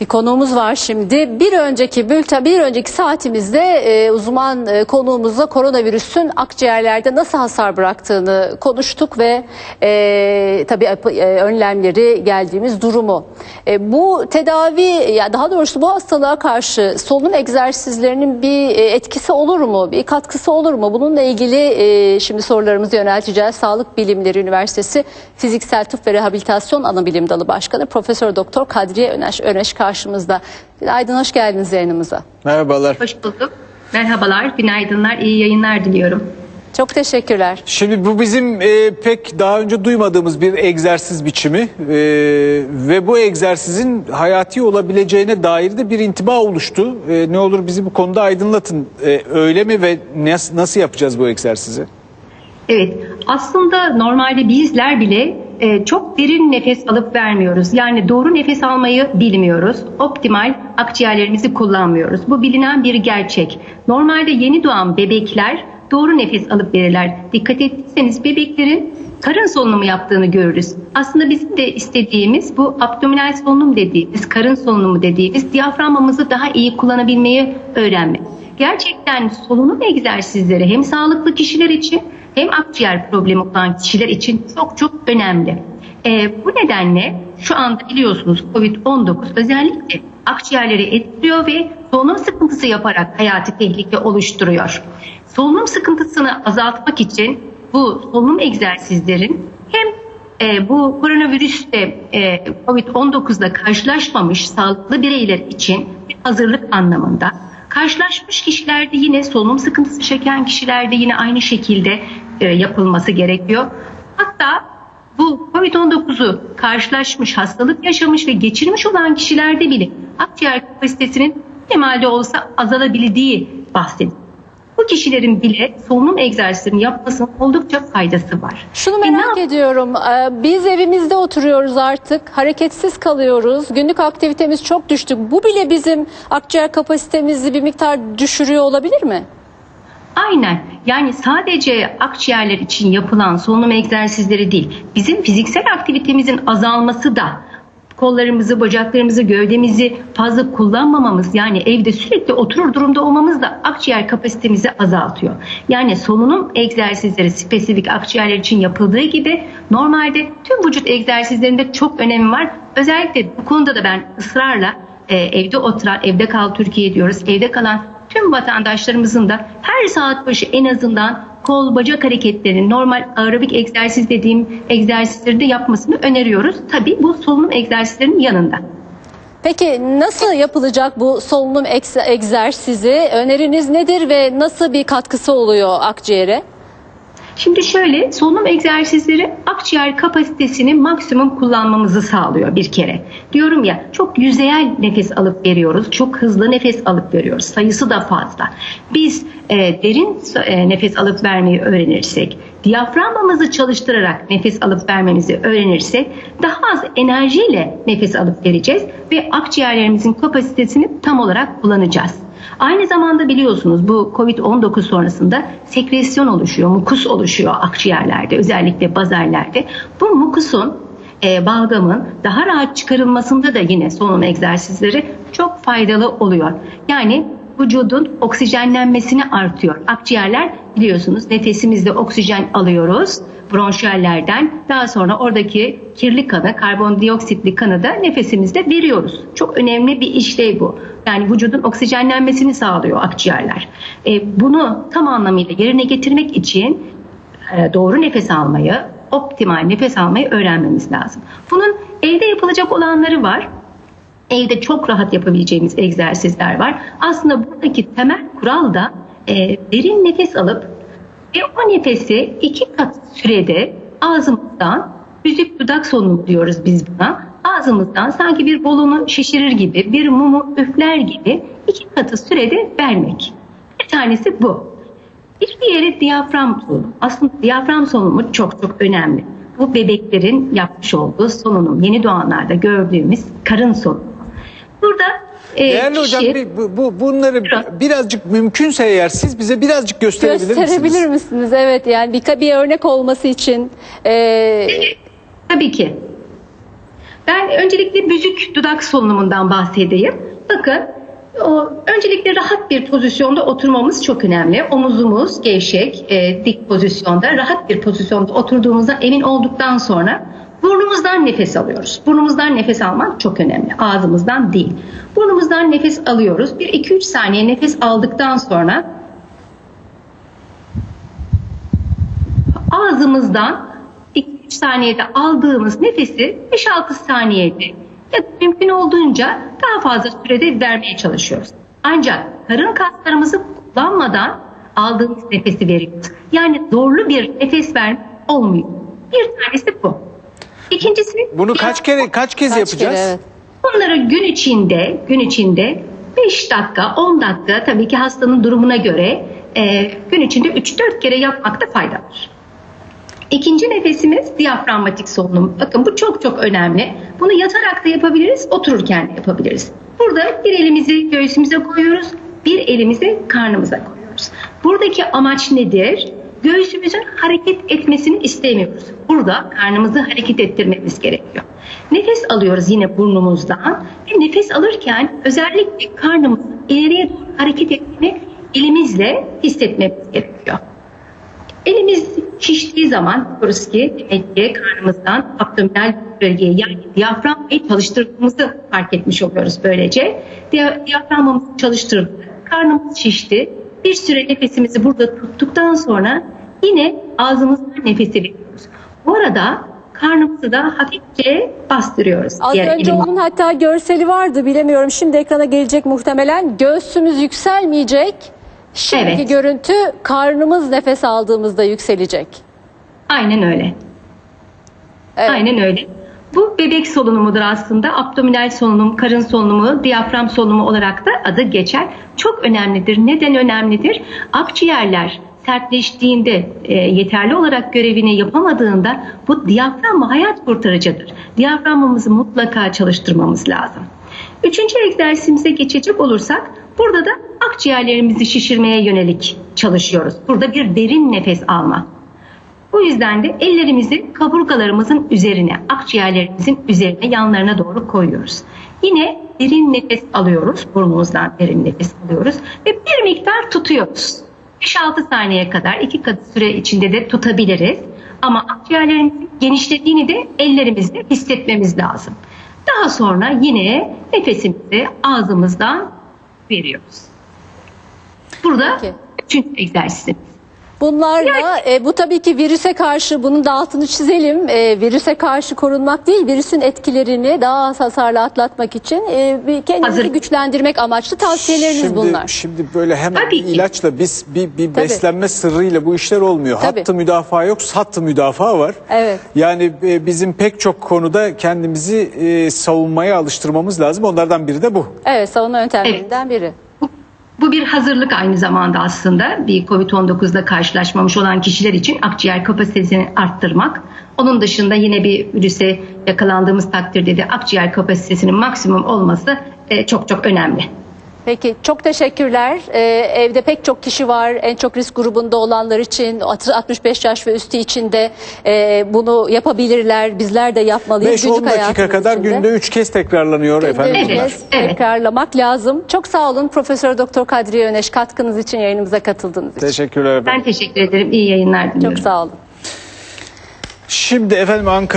Bir konuğumuz var şimdi. Bir önceki bülten, bir önceki saatimizde e, uzman e, konuğumuzla koronavirüsün akciğerlerde nasıl hasar bıraktığını konuştuk ve e, tabii e, önlemleri geldiğimiz durumu. E, bu tedavi, ya daha doğrusu bu hastalığa karşı solunum egzersizlerinin bir e, etkisi olur mu, bir katkısı olur mu? Bununla ilgili e, şimdi sorularımızı yönelteceğiz. Sağlık Bilimleri Üniversitesi Fiziksel Tıp ve Rehabilitasyon Anabilim Dalı Başkanı Profesör Doktor Kadriye Öneş, Öneş karşımızda. Günaydın, hoş geldiniz yayınımıza. Merhabalar. Hoş bulduk. Merhabalar, günaydınlar, iyi yayınlar diliyorum. Çok teşekkürler. Şimdi bu bizim e, pek daha önce duymadığımız bir egzersiz biçimi E, ve bu egzersizin hayati olabileceğine dair de bir intiba oluştu. E, ne olur bizi bu konuda aydınlatın. E, öyle mi ve nasıl, nasıl yapacağız bu egzersizi? Evet, aslında normalde bizler bile e, çok derin nefes alıp vermiyoruz. Yani doğru nefes almayı bilmiyoruz. Optimal akciğerlerimizi kullanmıyoruz. Bu bilinen bir gerçek. Normalde yeni doğan bebekler doğru nefes alıp verirler. Dikkat ettiyseniz bebeklerin karın solunumu yaptığını görürüz. Aslında bizim de istediğimiz bu abdominal solunum dediğimiz, karın solunumu dediğimiz diyaframımızı daha iyi kullanabilmeyi öğrenmek. Gerçekten solunum egzersizleri hem sağlıklı kişiler için hem akciğer problemi olan kişiler için çok çok önemli. Ee, bu nedenle şu anda biliyorsunuz COVID-19 özellikle akciğerleri etkiliyor ve solunum sıkıntısı yaparak hayati tehlike oluşturuyor. Solunum sıkıntısını azaltmak için bu solunum egzersizlerin hem e, bu koronavirüste e, COVID-19'da karşılaşmamış sağlıklı bireyler için bir hazırlık anlamında Karşılaşmış kişilerde yine solunum sıkıntısı çeken kişilerde yine aynı şekilde e, yapılması gerekiyor. Hatta bu COVID-19'u karşılaşmış, hastalık yaşamış ve geçirmiş olan kişilerde bile akciğer kapasitesinin minimalde olsa azalabildiği bahsediliyor. Bu kişilerin bile solunum egzersizlerini yapmasının oldukça faydası var. Şunu E, merak yap- ediyorum. Ee, Biz evimizde oturuyoruz artık. Hareketsiz kalıyoruz. Günlük aktivitemiz çok düştü. Bu bile bizim akciğer kapasitemizi bir miktar düşürüyor olabilir mi? Aynen. Yani sadece akciğerler için yapılan solunum egzersizleri değil, bizim fiziksel aktivitemizin azalması da kollarımızı, bacaklarımızı, gövdemizi fazla kullanmamamız yani evde sürekli oturur durumda olmamız da akciğer kapasitemizi azaltıyor. Yani solunum egzersizleri spesifik akciğerler için yapıldığı gibi normalde tüm vücut egzersizlerinde çok önemi var. Özellikle bu konuda da ben ısrarla e, evde oturan, evde kal Türkiye diyoruz, evde kalan tüm vatandaşlarımızın da her saat başı en azından kol bacak hareketlerini normal aerobik egzersiz dediğim egzersizleri de yapmasını öneriyoruz. Tabii bu solunum egzersizlerinin yanında. Peki nasıl yapılacak bu solunum egz- egzersizi? Öneriniz nedir ve nasıl bir katkısı oluyor akciğere? Şimdi şöyle solunum egzersizleri akciğer kapasitesini maksimum kullanmamızı sağlıyor bir kere. Diyorum ya çok yüzeyel nefes alıp veriyoruz. Çok hızlı nefes alıp veriyoruz. Sayısı da fazla. Biz e, derin e, nefes alıp vermeyi öğrenirsek, diyaframamızı çalıştırarak nefes alıp vermemizi öğrenirsek daha az enerjiyle nefes alıp vereceğiz ve akciğerlerimizin kapasitesini tam olarak kullanacağız. Aynı zamanda biliyorsunuz bu COVID-19 sonrasında sekresyon oluşuyor, mukus oluşuyor akciğerlerde özellikle bazallerde. Bu mukusun e, balgamın daha rahat çıkarılmasında da yine solunum egzersizleri çok faydalı oluyor. Yani vücudun oksijenlenmesini artıyor. Akciğerler biliyorsunuz nefesimizle oksijen alıyoruz bronşiyallerden. Daha sonra oradaki kirli kanı, karbondioksitli kanı da nefesimizde veriyoruz. Çok önemli bir işlev bu. Yani vücudun oksijenlenmesini sağlıyor akciğerler. E, bunu tam anlamıyla yerine getirmek için e, doğru nefes almayı, optimal nefes almayı öğrenmemiz lazım. Bunun evde yapılacak olanları var. Evde çok rahat yapabileceğimiz egzersizler var. Aslında buradaki temel kural da e, derin nefes alıp ve o nefesi iki kat sürede ağzımızdan yüzük dudak solunumu diyoruz biz buna. Ağzımızdan sanki bir balonu şişirir gibi, bir mumu üfler gibi iki katı sürede vermek. Bir tanesi bu. Bir diğeri diyafram solunumu. Aslında diyafram solunumu çok çok önemli. Bu bebeklerin yapmış olduğu solunum. Yeni doğanlarda gördüğümüz karın solunumu. Burada e, Değerli hocam kişi- bir- bu, bu- bunları birazcık mümkünse eğer siz bize birazcık gösterebilir misiniz? Gösterebilir misiniz? Evet yani bir, bir örnek olması için. Ee, Tabii ki. Ben öncelikle büzük dudak solunumundan bahsedeyim. Bakın o, öncelikle rahat bir pozisyonda oturmamız çok önemli. Omuzumuz gevşek, e, dik pozisyonda, rahat bir pozisyonda oturduğumuzda emin olduktan sonra burnumuzdan nefes alıyoruz. Burnumuzdan nefes almak çok önemli. Ağzımızdan değil. Burnumuzdan nefes alıyoruz. 1-2-3 saniye nefes aldıktan sonra ağzımızdan 2-3 saniyede aldığımız nefesi 5-6 saniyede ya da mümkün olduğunca daha fazla sürede vermeye çalışıyoruz. Ancak karın kaslarımızı kullanmadan aldığımız nefesi veriyoruz. Yani zorlu bir nefes verme olmuyor. Bir tanesi bu. İkincisi Bunu kaç kere kaç kez Kaç yapacağız? kere, evet. Bunları gün içinde, gün içinde 5 dakika, 10 dakika tabii ki hastanın durumuna göre e, gün içinde 3-4 kere yapmakta fayda var. İkinci nefesimiz diyaframmatik solunum. Bakın bu çok çok önemli. Bunu yatarak da yapabiliriz, otururken de yapabiliriz. Burada bir elimizi göğsümüze koyuyoruz, bir elimizi karnımıza koyuyoruz. Buradaki amaç nedir? Göğsümüzün hareket etmesini istemiyoruz. Burada karnımızı hareket ettirmemiz gerekiyor. Nefes alıyoruz yine burnumuzdan ve nefes alırken özellikle karnımızın ileriye doğru hareket ettiğini elimizle hissetmemiz gerekiyor. Elimiz şiştiği zaman diyoruz ki demek ki karnımızdan abdominal bölgeye yani diyaframbayı çalıştırdığımızı fark etmiş oluyoruz böylece. Diya- Diyaframımızı çalıştırdık, karnımız şişti. Bir süre nefesimizi burada tuttuktan sonra yine ağzımızdan nefesi veriyoruz. Bu arada karnımızı da hafifçe bastırıyoruz. Az diğer önce elimizle. onun hatta görseli vardı bilemiyorum. Şimdi ekrana gelecek muhtemelen. Göğsümüz yükselmeyecek. Şimdiki Evet. görüntü karnımız nefes aldığımızda yükselecek. Aynen öyle. Evet. Aynen öyle. Bu bebek solunumudur aslında. Abdominal solunum, karın solunumu, diyafram solunumu olarak da adı geçer. Çok önemlidir. Neden önemlidir? Akciğerler sertleştiğinde, e, yeterli olarak görevini yapamadığında bu diyafram hayat kurtarıcıdır. Diyaframımızı mutlaka çalıştırmamız lazım. Üçüncü egzersizimize geçecek olursak burada da akciğerlerimizi şişirmeye yönelik çalışıyoruz. Burada bir derin nefes alma. Bu yüzden de ellerimizi kaburgalarımızın üzerine, akciğerlerimizin üzerine, yanlarına doğru koyuyoruz. Yine derin nefes alıyoruz. Burnumuzdan derin nefes alıyoruz ve bir miktar tutuyoruz. 5-6 saniye kadar iki kat süre içinde de tutabiliriz. Ama akciğerlerimizin genişlediğini de ellerimizle hissetmemiz lazım. Daha sonra yine nefesimizi ağzımızdan veriyoruz. Burada Peki. üçüncü egzersizimiz. Bunlarla e, bu tabii ki virüse karşı bunun da altını çizelim. E, virüse karşı korunmak değil, virüsün etkilerini daha az hasarla atlatmak için e, bir kendimizi Hazır. güçlendirmek amaçlı tavsiyeleriniz Şimdi, bunlar. şimdi böyle hemen Tabii ki. ilaçla biz bir, bir Tabii. beslenme sırrıyla bu işler olmuyor. Tabii. Hattı müdafaa yok, sattı müdafaa var. Evet. Yani e, bizim pek çok konuda kendimizi e, savunmaya alıştırmamız lazım. Onlardan biri de bu. Evet, savunma yöntemlerinden biri. Bu, bir hazırlık aynı zamanda aslında bir COVID-19 ile karşılaşmamış olan kişiler için akciğer kapasitesini arttırmak. Onun dışında yine bir virüse yakalandığımız takdirde de akciğer kapasitesinin maksimum olması e, çok çok önemli. Peki çok teşekkürler. Ee, evde pek çok kişi var. En çok risk grubunda olanlar için 65 yaş ve üstü için de e, bunu yapabilirler. Bizler de yapmalıyız. 5-10 Günlük dakika hayatımız kadar içinde. günde 3 kez tekrarlanıyor efendim. Bunlar. Evet, evet. tekrarlamak lazım. Çok sağ olun Profesör Doktor Kadriye Öneş katkınız için yayınımıza katıldığınız için. Teşekkürler efendim. Ben teşekkür ederim. İyi yayınlar diliyorum. Çok sağ olun. Şimdi efendim Ankara